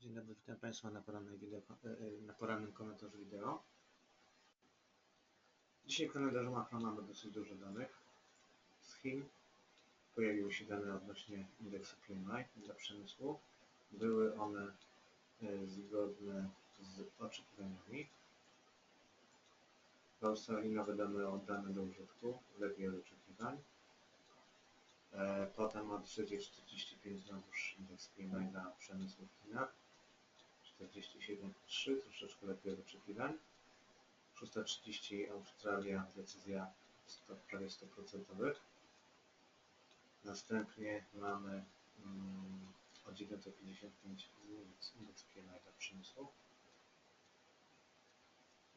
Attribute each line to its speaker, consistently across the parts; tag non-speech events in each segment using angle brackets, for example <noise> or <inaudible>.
Speaker 1: Dzień dobry, witam Państwa na wideo, e, e, na porannym komentarzu wideo. Dzisiaj w kalendarzu makro mamy dosyć dużo danych z Chin. Pojawiły się dane odnośnie indeksu PMI dla przemysłu. Były one e, zgodne z oczekiwaniami. W Australii nowe dane oddane do użytku, lepiej od oczekiwań. Potem od 3.45 znowuż indeks PMI dla przemysłu w Chinach. 47,3, troszeczkę lepiej od oczekiwań. 6.30 Australia, decyzja w prawie 100%. Następnie mamy um, o 9.55 indeks PMI dla przemysłu.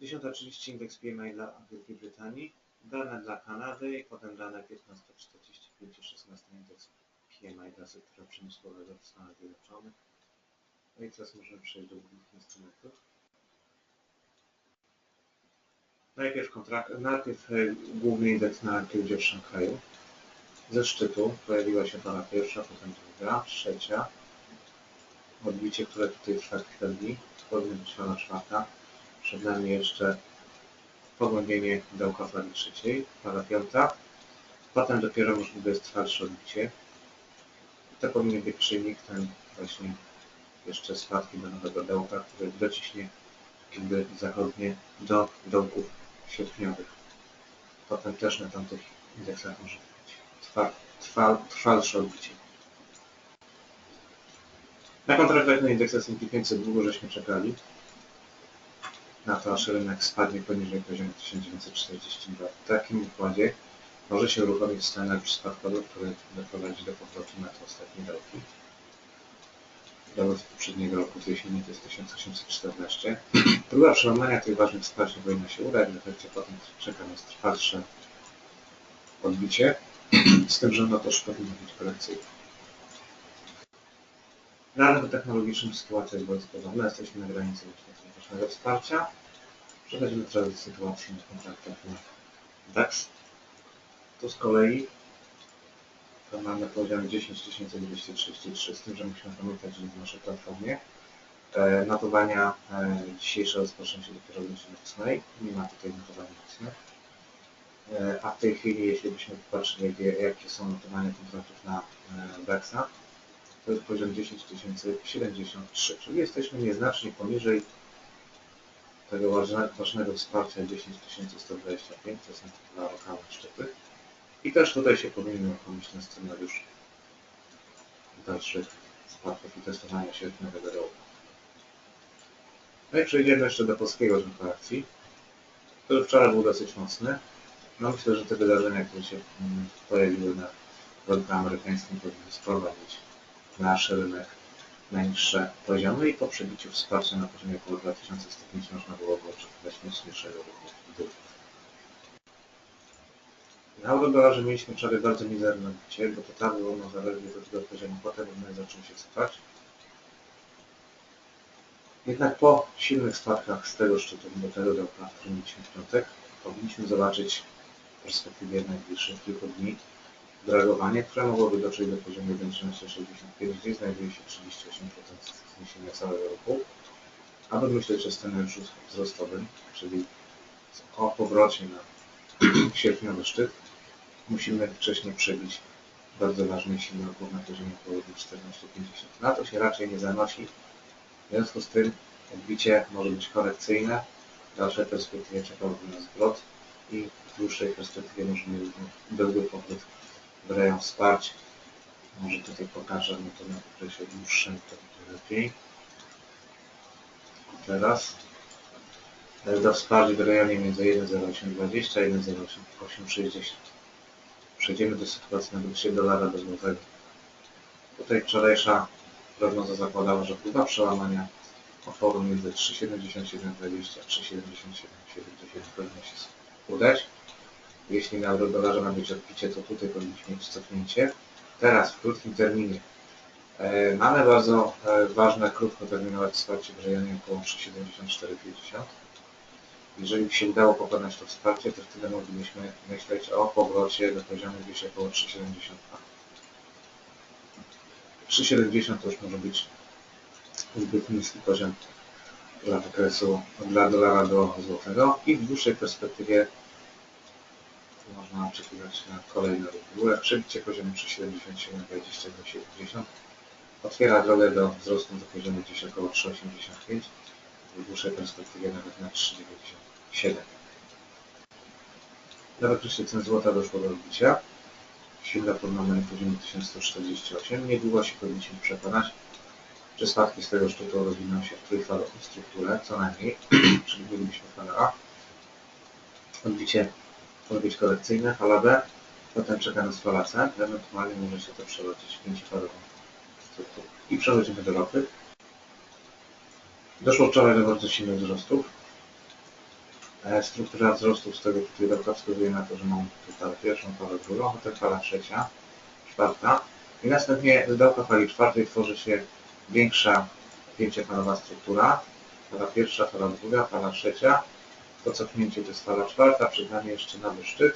Speaker 1: 10.30 indeks PMI dla Wielkiej Brytanii, dane dla Kanady i potem dane 15.45 i 16 indeks PMI dla sektora przemysłowego w Stanach Zjednoczonych. No i teraz możemy przejść do głównych instrumentów. Najpierw, kontrakt, najpierw e, główny indeks na giełdzie w Szanghaju. Ze szczytu pojawiła się para pierwsza, potem druga, trzecia. Odbicie, które tutaj trwa chwili, powinna być fala czwarta. Przed nami jeszcze pogłębienie dołka fali trzeciej, fala piąta. Potem dopiero możliwe jest trwalsze odbicie. To powinien być czynnik ten właśnie jeszcze spadki do nowego dołka, który dociśnie jakby zachodnie do dołków sierpniowych. Potem też na tamtych indeksach może być trwa, trwa, trwalsze odbicie. Na kontraktach na indeks S&P 500 długo żeśmy czekali na to, aż rynek spadnie poniżej poziomu 1942. W takim układzie może się uruchomić scenariusz spadkowy, który doprowadzi do powrotu na te ostatnie dołki z poprzedniego roku, z jesieni to jest 1814. Próba <clears throat> przełamania tych ważnych wsparć nie powinna się udać, w efekcie potem czeka nas trwalsze odbicie, <clears throat> z tym, że ono też powinno być korekcyjne. Na rynku technologicznym sytuacja jest bardzo podobna, jesteśmy na granicy ważnego wsparcia. Przechodzimy teraz do sytuacji na kontraktach na DAX. Tu z kolei to mamy poziom 10233, z tym, że musimy pamiętać, że w naszej platformie e, notowania e, dzisiejsze rozpoczną się dopiero o godzinie 8. Nie ma tutaj notowania mocnych. E, a w tej chwili, jeśli byśmy popatrzyli, jakie, są notowania kontraktów na DAX-a, to jest poziom 10073, czyli jesteśmy nieznacznie poniżej tego ważnego wsparcia 10125, to są dwa lokalne szczyty. I też tutaj się uruchomić ten scenariusz dalszych spadków i testowania nowego dołka. No i przejdziemy jeszcze do polskiego rynku akcji, który wczoraj był dosyć mocny. No myślę, że te wydarzenia, które się mm, pojawiły na rynku amerykańskim powinny sprowadzić nasz rynek na niższe poziomy i po przebiciu wsparcia na poziomie około 2105 można było oczekiwać mocniejszego ruchu. Na eurodolarze mieliśmy wczoraj bardzo mizerne odbicie, bo to tam było zaledwie do tego poziomu, potem rynek zaczął się sypać. Jednak po silnych spadkach z tego szczytu do tego dołka, w którym mieliśmy w piątek, powinniśmy zobaczyć w perspektywie najbliższych kilku dni dragowanie, które mogłoby dotrzeć do poziomu 1.1365, gdzie znajduje się 38% zniesienia całego ruchu, aby myśleć o scenariuszu wzrostowym, czyli o powrocie na <clears throat> sierpniowy szczyt, musimy wcześniej przebić bardzo ważny silny opór na poziomie około 14,50. Na to się raczej nie zanosi. W związku z tym odbicie może być korekcyjne. W dalszej perspektywie czekałby nas zwrot i w dłuższej perspektywie możemy byłby powrót w rejon wsparć. Może tutaj pokażę no to na okresie dłuższym, to będzie lepiej. Teraz do wsparć w rejonie między 1,0820 a 1,0860. Przejdziemy do sytuacji na bursie dolara do złotego. Tutaj wczorajsza prognoza zakładała, że próba przełamania oporu między 3,7720 a 3,7770 powinna się udać. Jeśli na euro dolarze ma być odbicie, to tutaj powinniśmy mieć cofnięcie. Teraz w krótkim terminie e, mamy bardzo e, ważne krótkoterminowe wsparcie w rejonie około 3,7450 jeżeli by się udało pokonać to wsparcie, to wtedy moglibyśmy myśleć o powrocie do poziomu gdzieś około 3,70. 3,70 to już może być zbyt niski poziom dla okresu dla dolara do złotego i w dłuższej perspektywie można oczekiwać na kolejny ruch w górę. Przebicie poziomu 3,77,20 otwiera drogę do wzrostu do poziomu gdzieś około 3,85 w dłuższej perspektywie nawet na 3,97. Na wykresie cen złota doszło do odbicia. Singapur mamy na poziomie 1148. Niedługo się powinniśmy przekonać, czy spadki z tego szczytu rozwiną się w trójfalową strukturę, co najmniej, <clears throat> czyli mielibyśmy falę A, odbicie, odbić korekcyjne, fala B, potem czeka nas fala C, ewentualnie może się to przerodzić w pięciofalową strukturę. I przechodzimy do ropy. Doszło wczoraj do bardzo silnych wzrostów. E, Struktura wzrostów z tego pudełka wskazuje na to, że mamy tu falę pierwszą, falę drugą, potem fala trzecia, czwarta i następnie z dołka fali czwartej tworzy się większa pięciofalowa struktura. Fala pierwsza, fala druga, fala trzecia. To cofnięcie to jest fala czwarta, przed nami jeszcze nowy szczyt,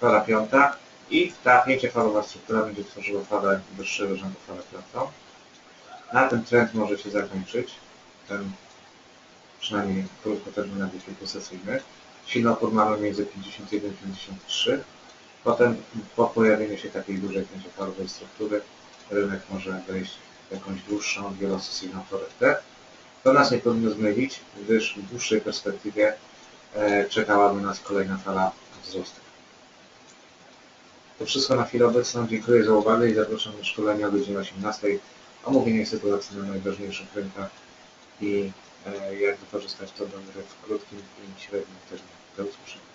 Speaker 1: fala piąta i ta pięciofalowa struktura będzie tworzyła falę wyższego rzędu, falę piątą. Na tym trend może się zakończyć, ten przynajmniej krótkoterminowy kilkusesyjny. Silny opór mamy między 51 i 53. Potem po pojawieniu się takiej dużej pięciofalowej struktury rynek może wejść w jakąś dłuższą, wielosesyjną korektę. To nas nie powinno zmylić, gdyż w dłuższej perspektywie e, czekałaby nas kolejna fala wzrostu. To wszystko na chwilę obecną. Dziękuję za uwagę i zapraszam do szkolenia o godzinie 18. Omówienie sytuacji na najważniejszych rynkach i jak wykorzystać to do w krótkim i średnim terminie. Do usłyszenia.